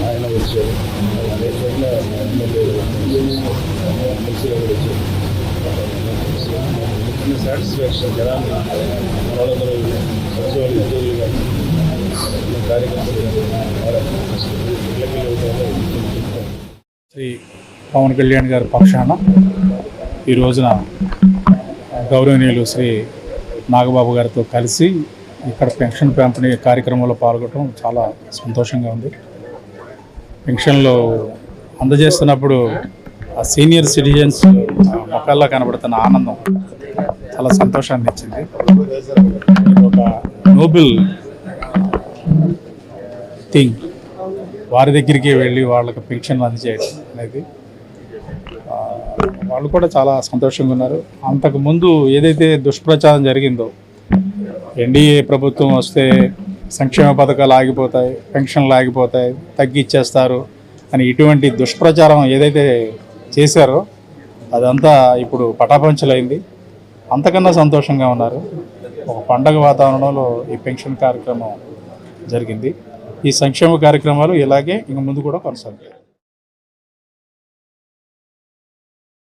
ఆయన వచ్చారు అదే ఎమ్మెల్సీ గారు వచ్చారు సాటిస్ఫాక్షన్ జనాన్ని వాళ్ళందరూ సచివాలయ ఉద్యోగులు కానీ కార్యకర్తలు శ్రీ పవన్ కళ్యాణ్ గారి పక్షాన ఈ రోజున గౌరవనీయులు శ్రీ నాగబాబు గారితో కలిసి ఇక్కడ పెన్షన్ పంపిణీ కార్యక్రమంలో పాల్గొనడం చాలా సంతోషంగా ఉంది. పెన్షన్లు అందజేస్తున్నప్పుడు ఆ సీనియర్ సిటిజన్స్ మొక్కల్లో కనబడుతున్న ఆనందం చాలా సంతోషాన్ని ఇచ్చింది. ఒక నోబెల్ థింగ్. వారి దగ్గరికి వెళ్ళి వాళ్ళకి పెన్షన్ అందజేయడం అనేది వాళ్ళు కూడా చాలా సంతోషంగా ఉన్నారు. అంతకుముందు ఏదైతే దుష్ప్రచారం జరిగిందో ఎన్డీఏ ప్రభుత్వం వస్తే సంక్షేమ పథకాలు ఆగిపోతాయి పెన్షన్లు ఆగిపోతాయి తగ్గిచ్చేస్తారు అని ఇటువంటి దుష్ప్రచారం ఏదైతే చేశారో అదంతా ఇప్పుడు పటాపంచలైంది. అంతకన్నా సంతోషంగా ఉన్నారు. ఒక పండగ వాతావరణంలో ఈ పెన్షన్ కార్యక్రమం జరిగింది. ఈ సంక్షేమ కార్యక్రమాలు ఇలాగే ఇంక ముందు కూడా కొనసాగుతాయి.